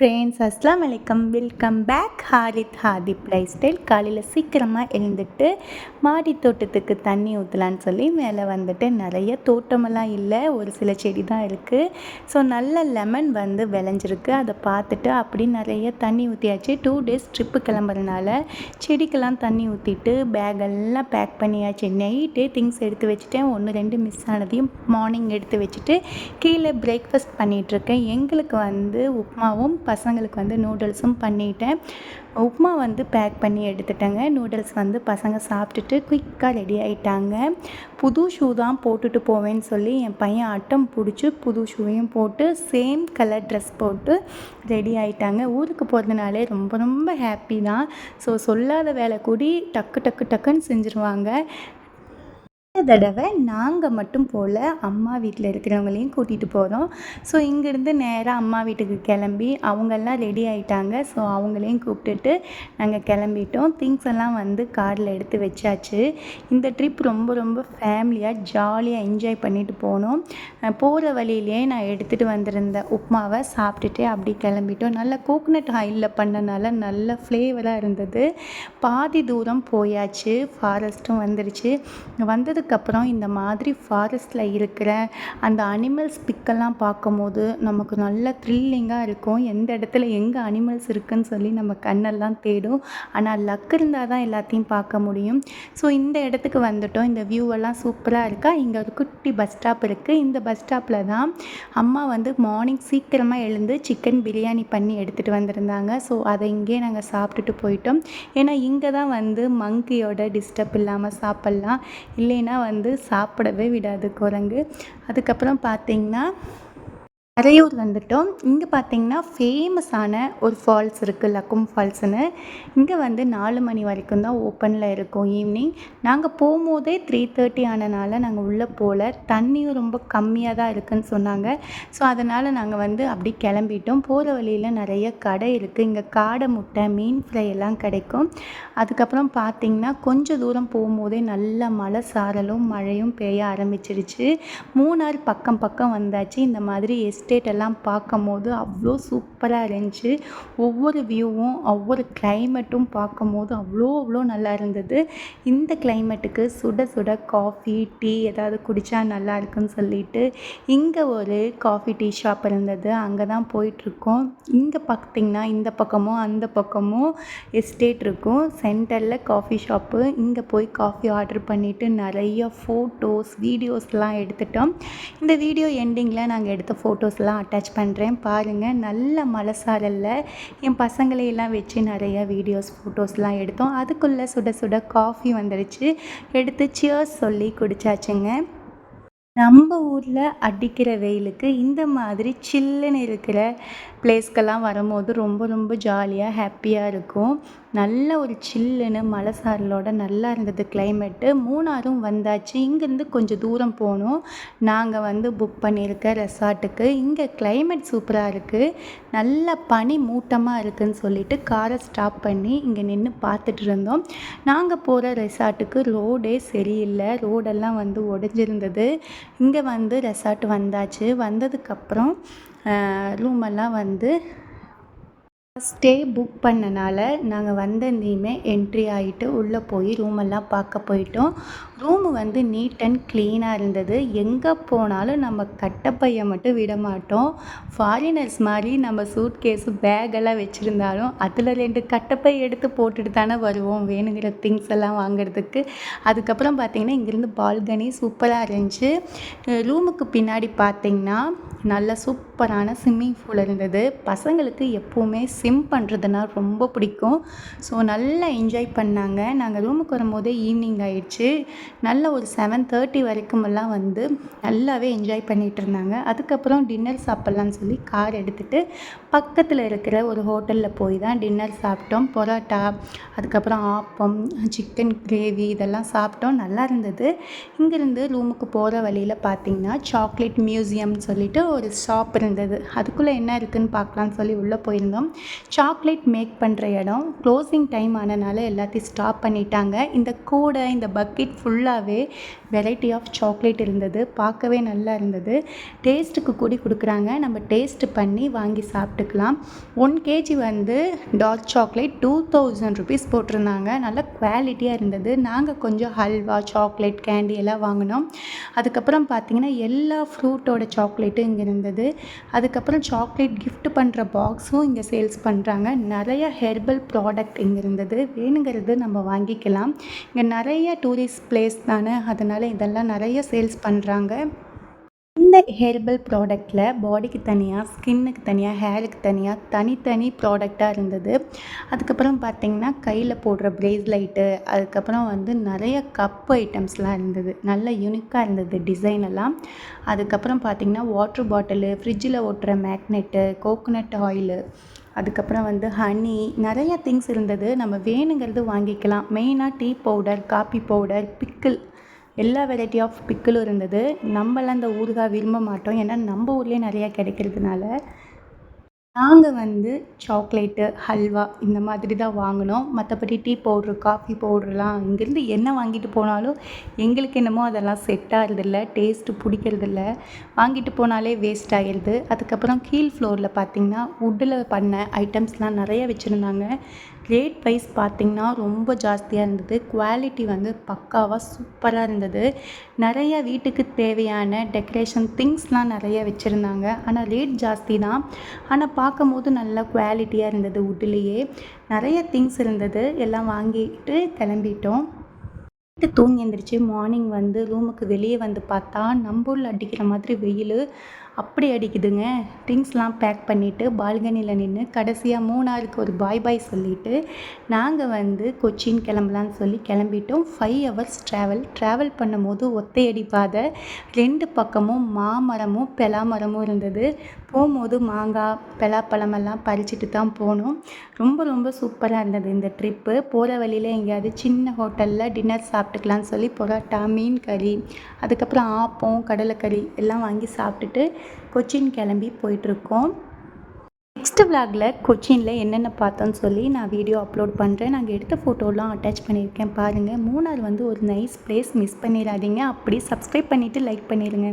Friends அஸ்லாம் வலைக்கம் welcome back Harith Hathib life style காலையில் சீக்கிரமாக எழுந்துட்டு மாடி தோட்டத்துக்கு தண்ணி ஊற்றலான்னு சொல்லி மேலே வந்துட்டு நிறைய தோட்டமெல்லாம் இல்லை. ஒரு சில செடி தான் இருக்குது ஸோ நல்ல லெமன் வந்து விளைஞ்சிருக்கு. அதை பார்த்துட்டு அப்படி நிறைய தண்ணி ஊற்றியாச்சு டூ டேஸ் ட்ரிப்பு கிளம்புறதுனால செடிக்கெல்லாம் தண்ணி ஊற்றிட்டு பேக்கெல்லாம் பேக் பண்ணியாச்சு. நைட்டே திங்ஸ் எடுத்து வச்சுட்டேன். ஒன்று ரெண்டு மிஸ் ஆனதையும் மார்னிங் எடுத்து வச்சுட்டு கீழே பிரேக்ஃபாஸ்ட் பண்ணிகிட்ருக்கேன் எங்களுக்கு வந்து உப்மாவும் பசங்களுக்கு வந்து நூடுல்ஸும் பண்ணிட்டேன். உப்புமா வந்து பேக் பண்ணி எடுத்துட்டேங்க. நூடுல்ஸ் வந்து பசங்க சாப்பிட்டுட்டு குயிக்காக ரெடி ஆகிட்டாங்க புது ஷூ தான் போட்டுட்டு போவேன்னு சொல்லி என் பையன் அட்டம் பிடிச்சி புது ஷூவையும் போட்டு சேம் கலர் ட்ரெஸ் போட்டு ரெடி ஆகிட்டாங்க ஊருக்கு போகிறதுனாலே ரொம்ப ரொம்ப ஹாப்பி தான். ஸோ சொல்லாத வேலை கூடி டக்கு டக்கு டக்குன்னு செஞ்சுருவாங்க. இந்த தடவை நாங்கள் மட்டும் போல் அம்மா வீட்டில் இருக்கிறவங்களையும் கூட்டிகிட்டு போகிறோம் ஸோ இங்கேருந்து நேராக அம்மா வீட்டுக்கு கிளம்பி அவங்கெல்லாம் ரெடி ஆகிட்டாங்க ஸோ அவங்களையும் கூப்பிட்டுட்டு நாங்கள் கிளம்பிட்டோம். திங்ஸ் எல்லாம் வந்து காரில் எடுத்து வச்சாச்சு. இந்த ட்ரிப் ரொம்ப ரொம்ப ஃபேமிலியாக ஜாலியாக என்ஜாய் பண்ணிட்டு போனோம். போகிற வழியிலே நான் எடுத்துகிட்டு வந்திருந்த உப்மாவை சாப்பிட்டுட்டு அப்படி கிளம்பிட்டோம். நல்ல கோகனட் ஆயிலில் பண்ணனால நல்ல ஃப்ளேவராக இருந்தது. பாதி தூரம் போயாச்சு. ஃபாரஸ்ட்டும் வந்துருச்சு. வந்தது வந்ததுக்கப்புறம் இந்த மாதிரி ஃபாரஸ்ட்டில் இருக்கிற அந்த அனிமல்ஸ் பிக்கெல்லாம் பார்க்கும்போது நமக்கு நல்ல த்ரில்லிங்காக இருக்கும். எந்த இடத்துல எங்கே அனிமல்ஸ் இருக்குதுன்னு சொல்லி நம்ம கண்ணெல்லாம் தேடும். ஆனால் லக் இருந்தால் தான் எல்லாத்தையும் பார்க்க முடியும். ஸோ இந்த இடத்துக்கு வந்துட்டோம். இந்த வியூவெல்லாம் சூப்பராக இருக்கா? இங்கே ஒரு குட்டி பஸ் ஸ்டாப் இருக்குது இந்த பஸ் ஸ்டாப்பில் தான் அம்மா வந்து மார்னிங் சீக்கிரமாக எழுந்து சிக்கன் பிரியாணி பண்ணி எடுத்துகிட்டு வந்திருந்தாங்க. ஸோ அதை இங்கேயே நாங்கள் சாப்பிட்டுட்டு போயிட்டோம். ஏன்னா இங்கே தான் வந்து மங்கியோட டிஸ்டர்ப் இல்லாமல் சாப்பிட்லாம். இல்லைன்னா வந்து சாப்பிடவே விடாது குரங்கு. அதுக்கப்புறம் பார்த்திங்கன்னா அரையூர் வந்துட்டோம். இங்கே பார்த்தீங்கன்னா ஃபேமஸான ஒரு ஃபால்ஸ் இருக்குது லக்கும் ஃபால்ஸ்னு இங்கே வந்து நாலு மணி வரைக்கும் தான் ஓப்பனில் இருக்கும் ஈவினிங் நாங்கள் போகும்போதே த்ரீ தேர்ட்டி ஆனனால நாங்கள் உள்ளே போகல தண்ணியும் ரொம்ப கம்மியாக தான் இருக்குதுன்னு சொன்னாங்க. ஸோ அதனால் நாங்கள் வந்து அப்படி கிளம்பிட்டோம். போகிற வழியில் நிறைய கடை இருக்குது இங்கே காடை முட்டை மீன் ஃப்ரை எல்லாம் கிடைக்கும். அதுக்கப்புறம் பார்த்திங்கன்னா கொஞ்சம் தூரம் போகும்போதே நல்ல மழை சாரலும் மழையும் பெய்ய ஆரம்பிச்சிருச்சு. மூணார் பக்கம் பக்கம் வந்தாச்சு. இந்த மாதிரி எஸ்டி எஸ்டேட் எல்லாம் பார்க்கும் போது அவ்வளோ சூப்பராக இருந்துச்சு. ஒவ்வொரு வியூவும் ஒவ்வொரு கிளைமேட்டும் பார்க்கும் போது அவ்வளோ அவ்வளோ நல்லா இருந்தது. இந்த கிளைமேட்டுக்கு சுட சுட காஃபி டீ ஏதாவது குடித்தா நல்லா இருக்குன்னு சொல்லிட்டு இங்கே ஒரு காஃபி டீ ஷாப் இருந்தது. அங்கே தான் போயிட்டுருக்கோம். இங்கே பார்த்திங்கன்னா இந்த பக்கமும் அந்த பக்கமும் எஸ்டேட் இருக்கும். சென்டரில் காஃபி ஷாப்பு இங்கே போய் காஃபி ஆர்டர் பண்ணிவிட்டு நிறைய ஃபோட்டோஸ் வீடியோஸ்லாம் எடுத்துட்டோம். இந்த வீடியோ எண்டிங்கில் நாங்கள் எடுத்த ஃபோட்டோஸ் ஃபோட்டோஸ்லாம் அட்டாச் பண்ணுறேன் பாருங்கள் நல்ல மலசாரலில் என் பசங்களையெல்லாம் வச்சு நிறைய வீடியோஸ் ஃபோட்டோஸ்லாம் எடுத்தோம். அதுக்குள்ளே சுட சுட காஃபி வந்துடுச்சு எடுத்து சியர்ஸ் சொல்லி குடித்தாச்சுங்க நம்ம ஊரில் அடிக்கிற வெயிலுக்கு இந்த மாதிரி சில்லுன்னு இருக்கிற பிளேஸ்க்கெல்லாம் வரும்போது ரொம்ப ரொம்ப ஜாலியாக ஹாப்பியாக இருக்கும். நல்ல ஒரு சில்லுன்னு மலை சாரலோட நல்லா இருந்தது கிளைமேட்டு மூணாரும் வந்தாச்சு. இங்கேருந்து கொஞ்சம் தூரம் போகணும் நாங்கள் வந்து புக் பண்ணியிருக்க ரெசார்ட்டுக்கு இங்கே கிளைமேட் சூப்பராக இருக்குது நல்ல பனி மூட்டமாக இருக்குதுன்னு சொல்லிட்டு காரை ஸ்டாப் பண்ணி இங்கே நின்று பார்த்துட்டு இருந்தோம். நாங்கள் போகிற ரெசார்ட்டுக்கு ரோடே சரியில்லை. ரோடெல்லாம் வந்து உடஞ்சிருந்தது இங்கே வந்து ரெசார்ட் வந்தாச்சு. வந்ததுக்கப்புறம் ரூமெல்லாம் வந்து ஸ்டே புக் பண்ணனால நாங்கள் வந்ததையுமே என்ட்ரி ஆகிட்டு உள்ளே போய் ரூமெல்லாம் பார்க்க போயிட்டோம். ரூமு வந்து நீட் அண்ட் க்ளீனாக இருந்தது. எங்கே போனாலும் நம்ம கட்டப்பையை மட்டும் விட மாட்டோம். ஃபாரினர்ஸ் மாதிரி நம்ம சூட் கேஸு பேக்கெல்லாம் வச்சுருந்தாலும் அதில் ரெண்டு கட்டப்பை எடுத்து போட்டுட்டு தானே வருவோம். வேணுங்கிற திங்ஸ் எல்லாம் வாங்குறதுக்கு. அதுக்கப்புறம் பார்த்திங்கன்னா இங்கேருந்து பால்கனி சூப்பராக இருந்துச்சு. ரூமுக்கு பின்னாடி பார்த்திங்கன்னா நல்ல சூப்பரான ஸ்விம்மிங் பூல் இருந்தது. பசங்களுக்கு எப்போவுமே ஸ்விம் பண்ணுறதுனா ரொம்ப பிடிக்கும். ஸோ நல்லா என்ஜாய் பண்ணாங்க. நாங்கள் ரூமுக்கு வரும்போதே ஈவினிங் ஆயிடுச்சு. நல்ல ஒரு செவன் தேர்ட்டி வரைக்குமெல்லாம் வந்து நல்லாவே என்ஜாய் பண்ணிகிட்டு இருந்தாங்க. அதுக்கப்புறம் டின்னர் சாப்பிட்லான்னு சொல்லி கார் எடுத்துகிட்டு பக்கத்தில் இருக்கிற ஒரு ஹோட்டலில் போய் தான் டின்னர் சாப்பிட்டோம். பொரோட்டா அதுக்கப்புறம் ஆப்பம் சிக்கன் கிரேவி இதெல்லாம் சாப்பிட்டோம். நல்லா இருந்தது. இங்கேருந்து ரூமுக்கு போகிற வழியில் பார்த்திங்கன்னா சாக்லேட் மியூசியம்னு சொல்லிட்டு ஒரு ஷாப் இருந்தது. அதுக்குள்ளே என்ன இருக்குதுன்னு பார்க்கலான்னு சொல்லி உள்ளே போயிருந்தோம். சாக்லேட் மேக் பண்ணுற இடம். க்ளோசிங் டைம் ஆனனால எல்லாத்தையும் ஸ்டாப் பண்ணிட்டாங்க. இந்த கூடை இந்த பக்கெட் ஃபுல்லாகவே வெரைட்டி ஆஃப் சாக்லேட் இருந்தது. பார்க்கவே நல்லா இருந்தது. டேஸ்ட்டுக்கு கூடி கொடுக்குறாங்க. நம்ம டேஸ்ட் பண்ணி வாங்கி சாப்பிட்டுக்கலாம். ஒன் கேஜி வந்து dark chocolate two thousand rupees போட்டிருந்தாங்க. நல்ல குவாலிட்டியாக இருந்தது. நாங்கள் கொஞ்சம் ஹல்வா சாக்லேட் கேண்டி எல்லாம் வாங்கினோம். அதுக்கப்புறம் பார்த்தீங்கன்னா எல்லா ஃப்ரூட்டோட சாக்லேட்டும் இங்கே இருந்தது. அதுக்கப்புறம் சாக்லேட் கிஃப்ட் பண்ணுற பாக்ஸும் இங்கே சேல்ஸ் பண்ணுறாங்க. நிறைய ஹெர்பல் ப்ராடக்ட் இங்கே இருந்தது வேணுங்கிறது நம்ம வாங்கிக்கலாம். இங்கே நிறைய டூரிஸ்ட் பிளேஸ் தானே. அதனால் இதெல்லாம் நிறைய சேல்ஸ் பண்ணுறாங்க. இந்த ஹெர்பல் ப்ராடக்ட்டில் பாடிக்கு தனியாக ஸ்கின்னுக்கு தனியாக ஹேருக்கு தனியாக தனித்தனி ப்ராடக்டாக இருந்தது. அதுக்கப்புறம் பார்த்திங்கன்னா கையில் போடுற ப்ரேஸ்லைட்டு அதுக்கப்புறம் வந்து நிறைய கப் ஐட்டம்ஸ்லாம் இருந்தது. நல்ல யூனிக்காக இருந்தது டிசைன் எல்லாம். அதுக்கப்புறம் பார்த்திங்கன்னா வாட்ரு பாட்டிலு ஃப்ரிட்ஜில் ஒட்டுற மேக்னெட்டு கோகோனட் ஆயிலு அதுக்கப்புறம் வந்து ஹனி நிறைய திங்ஸ் இருந்தது. நம்ம வேணுங்கிறது வாங்கிக்கலாம். மெயினாக tea powder coffee powder pickle எல்லா வெரைட்டி ஆஃப் பிக்கிளும் இருந்தது. நம்மலாம் இந்த ஊறுகாய் விரும்ப மாட்டோம். ஏன்னா நம்ம ஊர்லேயே நிறையா கிடைக்கிறதுனால நாங்கள் வந்து சாக்லேட்டு ஹல்வா இந்த மாதிரி தான் வாங்கினோம். மற்றபடி டீ பவுட்ரு காஃபி பவுட்ருலாம் இங்கேருந்து என்ன வாங்கிட்டு போனாலும் எங்களுக்கு என்னமோ அதெல்லாம் செட் ஆகிறதில்ல டேஸ்ட்டு பிடிக்கிறதில்ல. வாங்கிட்டு போனாலே வேஸ்ட் ஆகிடுது அதுக்கப்புறம் கீழ் ஃப்ளோரில் பார்த்திங்கன்னா வுட்டில் பண்ண ஐட்டம்ஸ்லாம் நிறைய வச்சுருந்தாங்க. ரேட் வைஸ் பார்த்திங்கன்னா ரொம்ப ஜாஸ்தியாக இருந்தது. குவாலிட்டி வந்து பக்காவாக சூப்பராக இருந்தது. நிறைய வீட்டுக்கு தேவையான டெக்கரேஷன் திங்ஸ்லாம் நிறைய வச்சுருந்தாங்க. ஆனால் ரேட் ஜாஸ்தி தான். ஆனால் பார்க்கும்போது நல்லா குவாலிட்டியாக இருந்தது உட்டிலேயே. நிறைய திங்ஸ் இருந்தது. எல்லாம் வாங்கிட்டு கிளம்பிட்டோம். நைட்டு தூங்கி எழுந்திரிச்சு மார்னிங் வந்து ரூமுக்கு வெளியே வந்து பார்த்தா நம்ம ஊரில் அடிக்கிற மாதிரி வெயில். அப்படி அடிக்குதுங்க. திங்ஸ்லாம் பேக் பண்ணிவிட்டு பால்கனியில் நின்று கடைசியாக மூணாருக்கு ஒரு பாய் பாய் சொல்லிவிட்டு நாங்கள் வந்து கொச்சின் கிளம்பலான்னு சொல்லி கிளம்பிட்டோம். ஃபைவ் ஹவர்ஸ் ட்ராவல் ட்ராவல் பண்ணும்போது ஒத்தையடி பாதை. ரெண்டு பக்கமும் மாமரமும் பெலாமரமும் இருந்தது. போகும்போது மாங்காய் பலாப்பழமெல்லாம் பறிச்சுட்டு தான் போனோம். ரொம்ப ரொம்ப சூப்பராக இருந்தது இந்த ட்ரிப்பு. போகிற வழியில் எங்கேயாவது சின்ன ஹோட்டலில் டின்னர் சாப்பிட்டுக்கலான்னு சொல்லி பரோட்டா மீன் கறி அதுக்கப்புறம் ஆப்பம் கடலைக்கறி எல்லாம் வாங்கி சாப்பிட்டுட்டு கொச்சின் கிளம்பி போயிட்டுருக்கோம். நெக்ஸ்ட் விளாகில் கொச்சினில் என்னென்ன பார்த்தோன்னு சொல்லி நான் வீடியோ அப்லோட் பண்ணுறேன் நாங்கள் எடுத்த ஃபோட்டோலாம் அட்டாச் பண்ணியிருக்கேன். பாருங்கள் மூணார் வந்து ஒரு நைஸ் பிளேஸ் மிஸ் பண்ணிடாதீங்க. அப்படி சப்ஸ்கிரைப் பண்ணிவிட்டு லைக் பண்ணிடுங்க.